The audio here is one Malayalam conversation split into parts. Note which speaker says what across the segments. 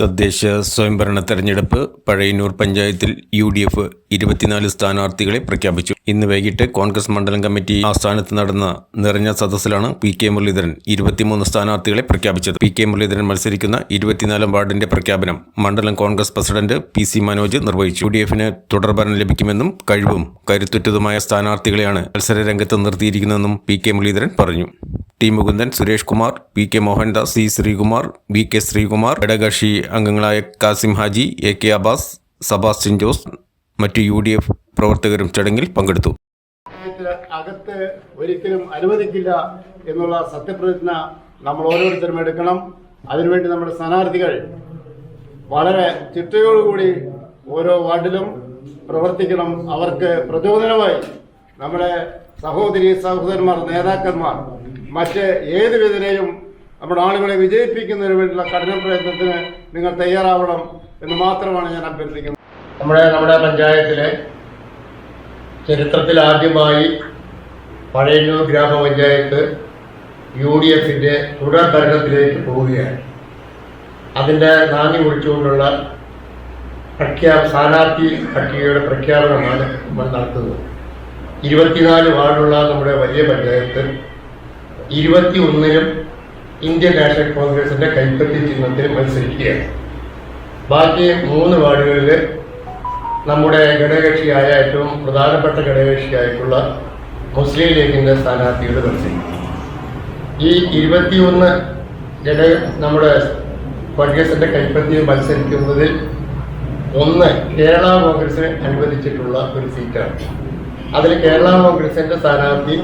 Speaker 1: തദ്ദേശ സ്വയംഭരണ തെരഞ്ഞെടുപ്പ് പഴയന്നൂർ പഞ്ചായത്തിൽ യു ഡി എഫ് ഇരുപത്തിനാല് സ്ഥാനാർത്ഥികളെ പ്രഖ്യാപിച്ചു. ഇന്ന് വൈകിട്ട് കോൺഗ്രസ് മണ്ഡലം കമ്മിറ്റി ആസ്ഥാനത്ത് നടന്ന നിറഞ്ഞ സദസ്സിലാണ് പി കെ മുരളീധരൻ ഇരുപത്തിമൂന്ന് സ്ഥാനാർത്ഥികളെ പ്രഖ്യാപിച്ചത്. പി കെ മുരളീധരൻ മത്സരിക്കുന്ന ഇരുപത്തിനാലാം വാർഡിന്റെ പ്രഖ്യാപനം മണ്ഡലം Congress president P C Manoj നിർവഹിച്ചു. യു ഡി എഫിന് തുടർഭരണം ലഭിക്കുമെന്നും കഴിവും കരുത്തുറ്റതുമായ സ്ഥാനാർത്ഥികളെയാണ് മത്സരരംഗത്ത് നിർത്തിയിരിക്കുന്നതെന്നും പി കെ മുരളീധരൻ പറഞ്ഞു. T Mukundan Suresh Kumar P K Mohandas C Sreekumar V K Sreekumar ഘടകക്ഷി അംഗങ്ങളായ Kasim Haji A K Abas Sebastian Jose മറ്റ് യു ഡി എഫ് പ്രവർത്തകരും ചടങ്ങിൽ പങ്കെടുത്തു.
Speaker 2: അകത്ത് ഒരിക്കലും അനുവദിക്കില്ല എന്നുള്ള സത്യപ്രതിജ്ഞ നമ്മൾ ഓരോരുത്തരും എടുക്കണം. അതിനുവേണ്ടി നമ്മുടെ സ്ഥാനാർത്ഥികൾ വളരെ ചിട്ടയോടുകൂടി ഓരോ വാർഡിലും പ്രവർത്തിക്കണം. അവർക്ക് പ്രചോദനമായി നമ്മുടെ സഹോദരി സഹോദരന്മാർ നേതാക്കന്മാർ മറ്റ് ഏത് വിധനെയും നമ്മുടെ ആളുകളെ വിജയിപ്പിക്കുന്നതിന് വേണ്ടിയുള്ള കഠിന പ്രയത്നത്തിന് നിങ്ങൾ തയ്യാറാവണം എന്ന് മാത്രമാണ് ഞാൻ അഭ്യർത്ഥിക്കുന്നത്.
Speaker 3: നമ്മുടെ നമ്മുടെ പഞ്ചായത്തിലെ ചരിത്രത്തിൽ ആദ്യമായി പഴയന്നൂർ ഗ്രാമപഞ്ചായത്ത് യു ഡി എഫിന്റെ തുടർ ഭരണത്തിലേക്ക് പോവുകയാണ്. അതിന്റെ നാന്ദി കുറിച്ചുകൊണ്ടുള്ള പ്രഖ്യാ സ്ഥാനാർത്ഥി പട്ടികയുടെ പ്രഖ്യാപനമാണ് നമ്മൾ നടത്തുന്നത്. ഇരുപത്തിനാല് വാർഡുള്ള നമ്മുടെ വലിയ പഞ്ചായത്ത് ഇരുപത്തി ഒന്നിനും ഇന്ത്യൻ നാഷണൽ കോൺഗ്രസിന്റെ കൈപ്പറ്റി ചിഹ്നത്തിൽ മത്സരിക്കുകയാണ്. ബാക്കി മൂന്ന് വാർഡുകളിൽ നമ്മുടെ ഘടകകക്ഷിയായ ഏറ്റവും പ്രധാനപ്പെട്ട ഘടകകക്ഷിയായിട്ടുള്ള മുസ്ലിം ലീഗിന്റെ സ്ഥാനാർത്ഥികൾ മത്സരിക്കും. ഈ ഇരുപത്തിയൊന്ന് ഘടക നമ്മുടെ കോൺഗ്രസിന്റെ കൈപ്പറ്റിയിൽ മത്സരിക്കുന്നതിൽ ഒന്ന് കേരള കോൺഗ്രസിന് അനുവദിച്ചിട്ടുള്ള ഒരു സീറ്റാണ്. അതിൽ കേരള കോൺഗ്രസിന്റെ സ്ഥാനാർത്ഥി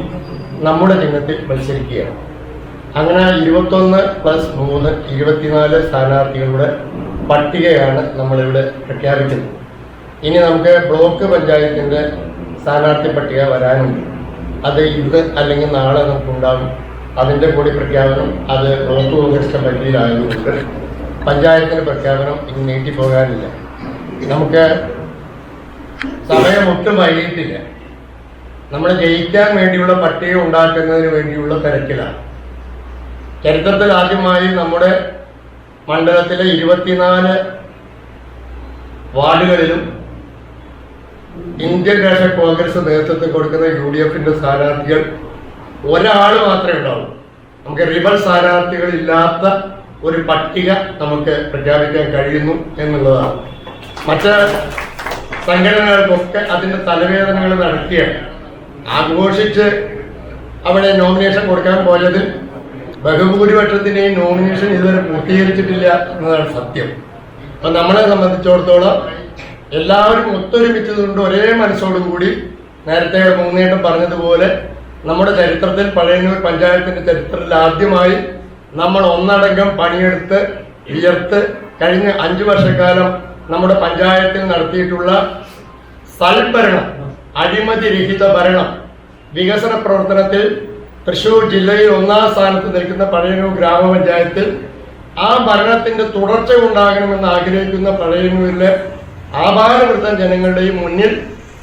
Speaker 3: നമ്മുടെ ചിഹ്നത്തിൽ മത്സരിക്കുകയാണ്. അങ്ങനെ ഇരുപത്തൊന്ന് പ്ലസ് മൂന്ന് ഇരുപത്തിനാല് സ്ഥാനാർത്ഥികളുടെ പട്ടികയാണ് നമ്മളിവിടെ പ്രഖ്യാപിക്കുന്നത്. ഇനി നമുക്ക് ബ്ലോക്ക് പഞ്ചായത്തിന്റെ സ്ഥാനാർത്ഥി പട്ടിക വരാനുണ്ട്. അത് ഇന്ന് അല്ലെങ്കിൽ നാളെ നമുക്കുണ്ടാകും. അതിന്റെ കൂടി പ്രഖ്യാപനം അത് ബ്ലോക്ക് കോൺഗ്രസിന്റെ പരിധിയിലായതുകൊണ്ട് പഞ്ചായത്തിന്റെ പ്രഖ്യാപനം ഇനി നീട്ടിപ്പോകാനില്ല. നമുക്ക് സമയം ഒട്ടും വൈകിട്ടില്ല നമ്മൾ ജയിക്കാൻ വേണ്ടിയുള്ള പട്ടിക ഉണ്ടാക്കുന്നതിന് വേണ്ടിയുള്ള തിരക്കിലാണ്. ചരിത്രത്തിൽ ആദ്യമായി നമ്മുടെ മണ്ഡലത്തിലെ ഇരുപത്തിനാല് വാർഡുകളിലും ഇന്ത്യൻ നാഷണൽ കോൺഗ്രസ് നേതൃത്വം കൊടുക്കുന്ന യു ഡി എഫിന്റെ സ്ഥാനാർത്ഥികൾ ഒരാൾ മാത്രമേ ഉണ്ടാവൂ നമുക്ക് റിബൽ സ്ഥാനാർത്ഥികൾ ഇല്ലാത്ത ഒരു പട്ടിക നമുക്ക് പ്രഖ്യാപിക്കാൻ കഴിയുന്നു എന്നുള്ളതാണ്. മറ്റ് സംഘടനകൾക്കൊക്കെ അതിന്റെ തലവേദനകൾ നടത്തിയാണ്. ആഘോഷിച്ച് അവിടെ നോമിനേഷൻ കൊടുക്കാൻ പോയത് ബഹുഭൂരിപക്ഷത്തിന്റെയും നോമിനേഷൻ ഇതുവരെ പൂർത്തീകരിച്ചിട്ടില്ല എന്നതാണ് സത്യം. അപ്പൊ നമ്മളെ സംബന്ധിച്ചിടത്തോളം എല്ലാവരും ഒത്തൊരുമിച്ചതുകൊണ്ട് ഒരേ മനസ്സോടുകൂടി നേരത്തെ മൂന്നേട്ടം പറഞ്ഞതുപോലെ നമ്മുടെ ചരിത്രത്തിൽ പഴയന്നൂർ പഞ്ചായത്തിന്റെ ചരിത്രത്തിൽ ആദ്യമായി നമ്മൾ ഒന്നടങ്കം പണിയെടുത്ത് വിയർത്ത് കഴിഞ്ഞ അഞ്ചു വർഷക്കാലം നമ്മുടെ പഞ്ചായത്തിൽ നടത്തിയിട്ടുള്ള സൽഭരണം അഴിമതിരഹിത ഭരണം. വികസന പ്രവർത്തനത്തിൽ തൃശൂർ ജില്ലയിൽ ഒന്നാം സ്ഥാനത്ത് നിൽക്കുന്ന പഴയന്നൂർ ഗ്രാമപഞ്ചായത്തിൽ ആ ഭരണത്തിന്റെ തുടർച്ച ഉണ്ടാകണമെന്ന് ആഗ്രഹിക്കുന്ന പഴയന്നൂരിലെ ആഭാരവൃത്തം ജനങ്ങളുടെയും മുന്നിൽ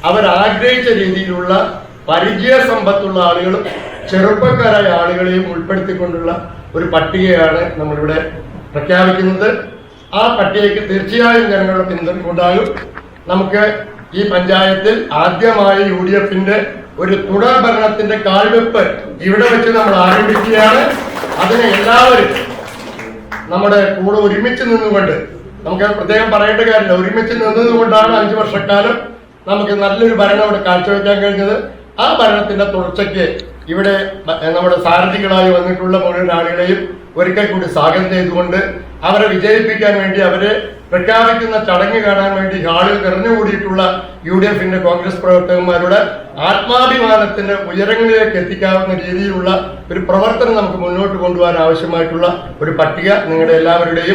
Speaker 3: അവർ ആഗ്രഹിച്ച രീതിയിലുള്ള പരിചയ സമ്പത്തുള്ള ആളുകളും ചെറുപ്പക്കാരായ ആളുകളെയും ഉൾപ്പെടുത്തിക്കൊണ്ടുള്ള ഒരു പട്ടികയാണ് നമ്മളിവിടെ പ്രഖ്യാപിക്കുന്നത്. ആ പട്ടികയ്ക്ക് തീർച്ചയായും ജനങ്ങളുടെ പിന്തുണ ഉണ്ടാകും. നമുക്ക് ഈ പഞ്ചായത്തിൽ ആദ്യമായി യു ഡി എഫിന്റെ ഒരു തുടർ ഭരണത്തിന്റെ കാൽവെപ്പ് ഇവിടെ വെച്ച് നമ്മൾ ആരംഭിക്കുകയാണ്. അതിന് എല്ലാവരും നമ്മുടെ കൂടെ ഒരുമിച്ച് നിന്നുകൊണ്ട് നമുക്ക് പ്രത്യേകം പറയേണ്ട കാര്യമില്ല. ഒരുമിച്ച് നിന്നതുകൊണ്ടാണ് അഞ്ചു വർഷക്കാലം നമുക്ക് നല്ലൊരു ഭരണം ഇവിടെ കാഴ്ചവെക്കാൻ കഴിഞ്ഞത്. ആ ഭരണത്തിന്റെ തുടർച്ചയ്ക്ക് ഇവിടെ നമ്മുടെ സാരഥികളായി വന്നിട്ടുള്ള മുഴുവൻ ആളുകളെയും ഒരിക്കൽ കൂടി സ്വാഗതം ചെയ്തുകൊണ്ട് അവരെ വിജയിപ്പിക്കാൻ വേണ്ടി അവരെ പ്രഖ്യാപിക്കുന്ന ചടങ്ങ് കാണാൻ വേണ്ടി ഹാളിൽ നിറഞ്ഞുകൂടിയിട്ടുള്ള യു ഡി എഫിന്റെ കോൺഗ്രസ് പ്രവർത്തകന്മാരുടെ ആത്മാഭിമാനത്തിന് ഉയരങ്ങളിലേക്ക് എത്തിക്കാവുന്ന രീതിയിലുള്ള ഒരു പ്രവർത്തനം നമുക്ക് മുന്നോട്ട് കൊണ്ടുപോകാൻ ആവശ്യമായിട്ടുള്ള ഒരു പട്ടിക നിങ്ങളുടെ എല്ലാവരുടെയും